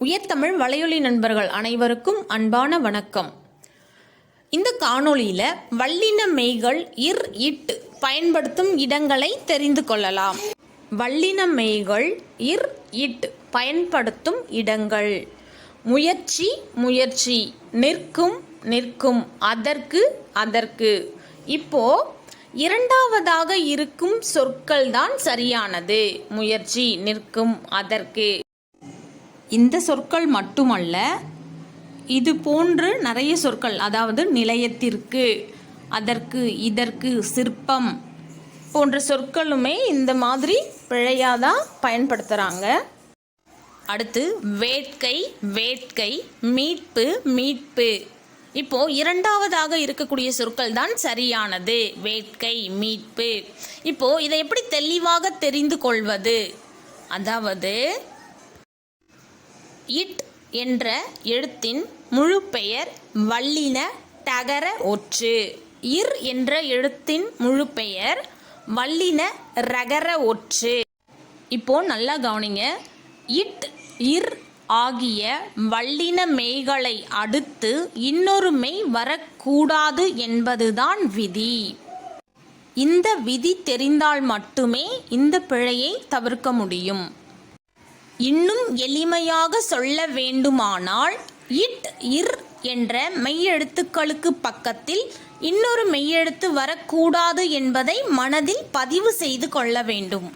உயர்த்தமிழ் வலையொலி நண்பர்கள் அனைவருக்கும் அன்பான வணக்கம். இந்த காணொளியில் வல்லின மெய்கள் இர் இட் பயன்படுத்தும் இடங்களை தெரிந்து கொள்ளலாம். வல்லின மெய்கள் இர் இட் பயன்படுத்தும் இடங்கள். முயற்சி முயற்சி. நிற்கும் நிற்கும். அதற்கு அதற்கு. இப்போ இரண்டாவதாக இருக்கும் சொற்கள் தான் சரியானது. முயற்சி நிற்கும் அதற்கு. இந்த சொற்கள் மட்டுமல்ல இது போன்று நிறைய சொற்கள் அதாவது நிலையத்திற்கு அதற்கு இதற்கு சிற்பம் போன்ற சொற்களுமே இந்த மாதிரி பிழையாதான் பயன்படுத்துகிறாங்க அடுத்து வேட்கை வேட்கை மீட்பு மீட்பு. இப்போ இரண்டாவதாக இருக்கக்கூடிய சொற்கள் தான் சரியானது. வேட்கை மீட்பு. இப்போ இதை எப்படி தெளிவாக தெரிந்து கொள்வது? அதாவது இட் என்ற எழுத்தின் முழு பெயர் வல்லின டகர ஒற்று. இர் என்ற எழுத்தின் முழு பெயர் வல்லின ரகர ஒற்று. இப்போ நல்லா கவனிங்க. இட் இர் ஆகிய வல்லின மெய்களை அடுத்து இன்னொரு மெய் வரக்கூடாது என்பதுதான் விதி. இந்த விதி தெரிந்தால் மட்டுமே இந்த பிழையை தவிர்க்க முடியும். இன்னும் எளிமையாக சொல்ல வேண்டுமானால் இட் இர் என்ற மெய்யெழுத்துக்களுக்கு பக்கத்தில் இன்னொரு மெய்யெழுத்து வரக்கூடாது என்பதை மனதில் பதிவு செய்து கொள்ள வேண்டும்.